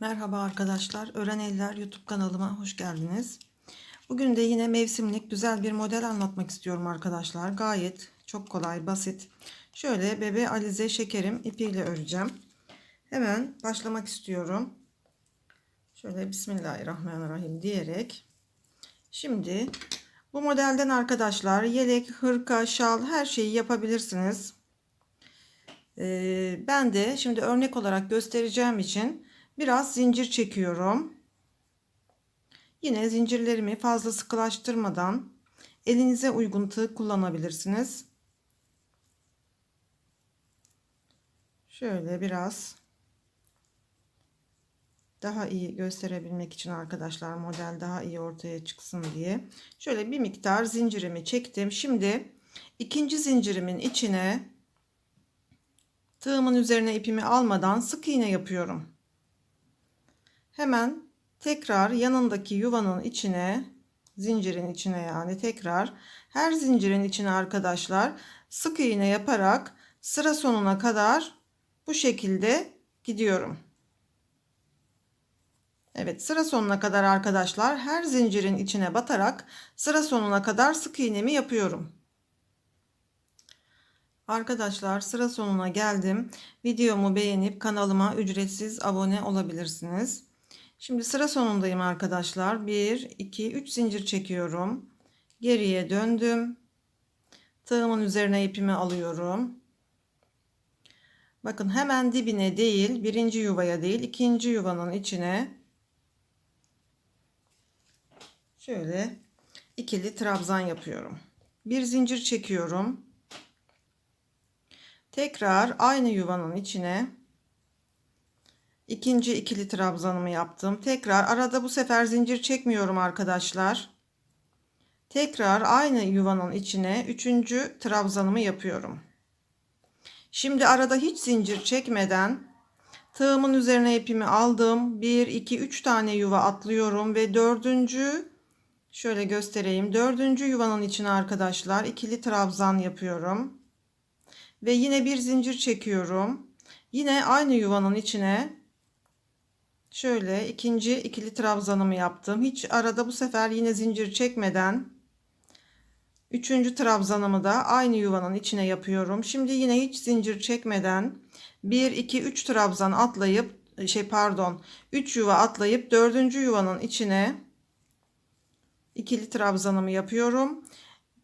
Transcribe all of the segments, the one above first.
Merhaba arkadaşlar. Öğren Eller YouTube kanalıma hoş geldiniz. Bugün de yine mevsimlik güzel bir model anlatmak istiyorum arkadaşlar. Gayet çok kolay, basit. Şöyle bebe alize şekerim ipiyle öreceğim. Hemen başlamak istiyorum. Şöyle Bismillahirrahmanirrahim diyerek. Şimdi bu modelden arkadaşlar yelek, hırka, şal her şeyi yapabilirsiniz. Ee, ben de şimdi örnek olarak göstereceğim için biraz zincir çekiyorum. Yine zincirlerimi fazla sıkılaştırmadan elinize uygun tığ kullanabilirsiniz. Şöyle biraz daha iyi gösterebilmek için arkadaşlar model daha iyi ortaya çıksın diye şöyle bir miktar zincirimi çektim. Şimdi ikinci zincirimin içine tığımın üzerine ipimi almadan sık iğne yapıyorum. Hemen tekrar yanındaki yuvanın içine zincirin içine yani tekrar her zincirin içine arkadaşlar sık iğne yaparak sıra sonuna kadar bu şekilde gidiyorum. Evet sıra sonuna kadar arkadaşlar her zincirin içine batarak sıra sonuna kadar sık iğnemi yapıyorum. Arkadaşlar sıra sonuna geldim. Videomu beğenip kanalıma ücretsiz abone olabilirsiniz. Şimdi sıra sonundayım arkadaşlar. 1, 2, 3 zincir çekiyorum. Geriye döndüm. Tığımın üzerine ipimi alıyorum. Bakın hemen dibine değil, birinci yuvaya değil, ikinci yuvanın içine şöyle ikili trabzan yapıyorum. Bir zincir çekiyorum. Tekrar aynı yuvanın içine ikinci ikili trabzanımı yaptım. Tekrar arada bu sefer zincir çekmiyorum arkadaşlar. Tekrar aynı yuvanın içine üçüncü trabzanımı yapıyorum. Şimdi arada hiç zincir çekmeden tığımın üzerine ipimi aldım. 1 2 3 tane yuva atlıyorum ve dördüncü şöyle göstereyim. Dördüncü yuvanın içine arkadaşlar ikili trabzan yapıyorum. Ve yine bir zincir çekiyorum. Yine aynı yuvanın içine şöyle ikinci ikili trabzanımı yaptım. Hiç arada bu sefer yine zincir çekmeden üçüncü trabzanımı da aynı yuvanın içine yapıyorum. Şimdi yine hiç zincir çekmeden 1 2 3 trabzan atlayıp şey pardon 3 yuva atlayıp dördüncü yuvanın içine ikili trabzanımı yapıyorum.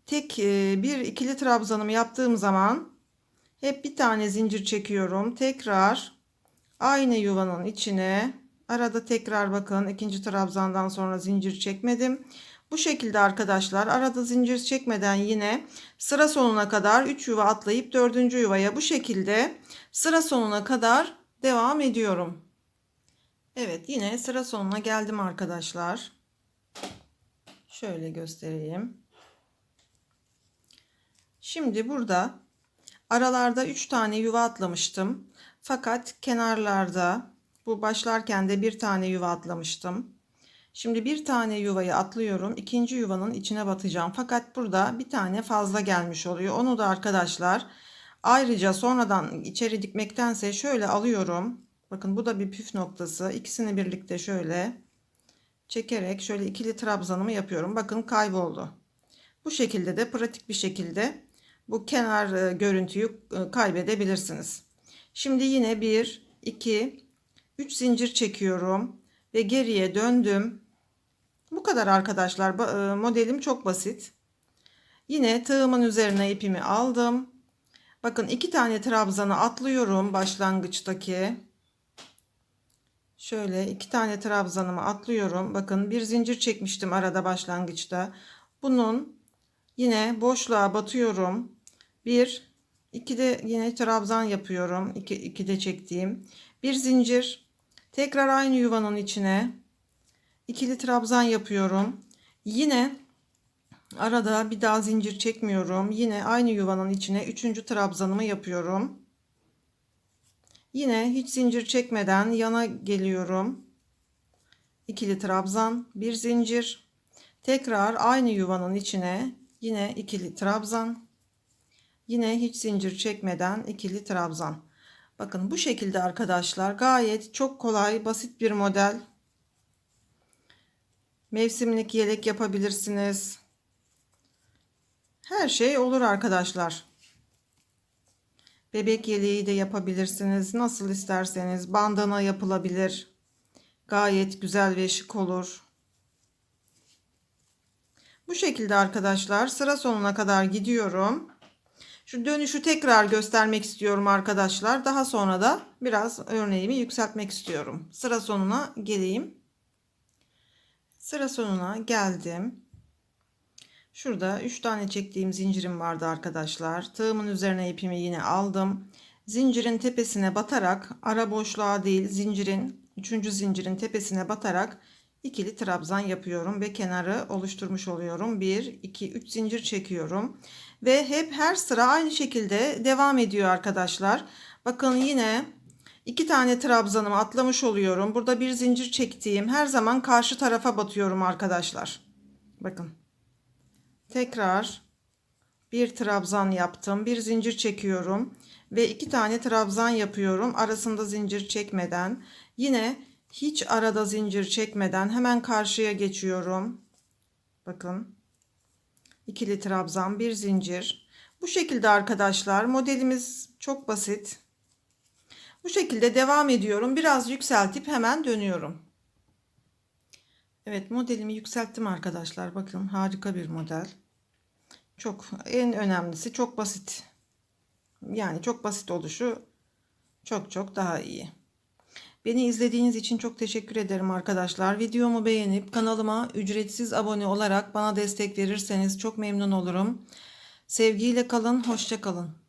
Tek bir ikili trabzanımı yaptığım zaman hep bir tane zincir çekiyorum. Tekrar aynı yuvanın içine arada tekrar bakın ikinci trabzandan sonra zincir çekmedim. Bu şekilde arkadaşlar arada zincir çekmeden yine sıra sonuna kadar 3 yuva atlayıp 4. yuvaya bu şekilde sıra sonuna kadar devam ediyorum. Evet yine sıra sonuna geldim arkadaşlar. Şöyle göstereyim. Şimdi burada Aralarda 3 tane yuva atlamıştım. Fakat kenarlarda bu başlarken de bir tane yuva atlamıştım. Şimdi bir tane yuvayı atlıyorum. ikinci yuvanın içine batacağım. Fakat burada bir tane fazla gelmiş oluyor. Onu da arkadaşlar ayrıca sonradan içeri dikmektense şöyle alıyorum. Bakın bu da bir püf noktası. İkisini birlikte şöyle çekerek şöyle ikili trabzanımı yapıyorum. Bakın kayboldu. Bu şekilde de pratik bir şekilde bu kenar e, görüntüyü e, kaybedebilirsiniz. Şimdi yine 1, 2, 3 zincir çekiyorum ve geriye döndüm. Bu kadar arkadaşlar. E, modelim çok basit. Yine tığımın üzerine ipimi aldım. Bakın iki tane trabzanı atlıyorum başlangıçtaki. Şöyle iki tane trabzanımı atlıyorum. Bakın bir zincir çekmiştim arada başlangıçta. Bunun Yine boşluğa batıyorum. Bir, iki de yine trabzan yapıyorum. İki, iki de çektiğim. Bir zincir. Tekrar aynı yuvanın içine ikili trabzan yapıyorum. Yine arada bir daha zincir çekmiyorum. Yine aynı yuvanın içine üçüncü trabzanımı yapıyorum. Yine hiç zincir çekmeden yana geliyorum. İkili trabzan, bir zincir. Tekrar aynı yuvanın içine Yine ikili trabzan. Yine hiç zincir çekmeden ikili trabzan. Bakın bu şekilde arkadaşlar gayet çok kolay basit bir model. Mevsimlik yelek yapabilirsiniz. Her şey olur arkadaşlar. Bebek yeleği de yapabilirsiniz. Nasıl isterseniz bandana yapılabilir. Gayet güzel ve şık olur. Bu şekilde arkadaşlar sıra sonuna kadar gidiyorum. Şu dönüşü tekrar göstermek istiyorum arkadaşlar. Daha sonra da biraz örneğimi yükseltmek istiyorum. Sıra sonuna geleyim. Sıra sonuna geldim. Şurada 3 tane çektiğim zincirim vardı arkadaşlar. Tığımın üzerine ipimi yine aldım. Zincirin tepesine batarak ara boşluğa değil zincirin 3. zincirin tepesine batarak ikili trabzan yapıyorum ve kenarı oluşturmuş oluyorum. 1 2 3 zincir çekiyorum ve hep her sıra aynı şekilde devam ediyor arkadaşlar. Bakın yine iki tane trabzanımı atlamış oluyorum. Burada bir zincir çektiğim her zaman karşı tarafa batıyorum arkadaşlar. Bakın. Tekrar bir trabzan yaptım. Bir zincir çekiyorum ve iki tane trabzan yapıyorum. Arasında zincir çekmeden. Yine hiç arada zincir çekmeden hemen karşıya geçiyorum. Bakın. İkili trabzan, bir zincir. Bu şekilde arkadaşlar modelimiz çok basit. Bu şekilde devam ediyorum. Biraz yükseltip hemen dönüyorum. Evet modelimi yükselttim arkadaşlar. Bakın harika bir model. Çok en önemlisi çok basit. Yani çok basit oluşu çok çok daha iyi. Beni izlediğiniz için çok teşekkür ederim arkadaşlar. Videomu beğenip kanalıma ücretsiz abone olarak bana destek verirseniz çok memnun olurum. Sevgiyle kalın, hoşça kalın.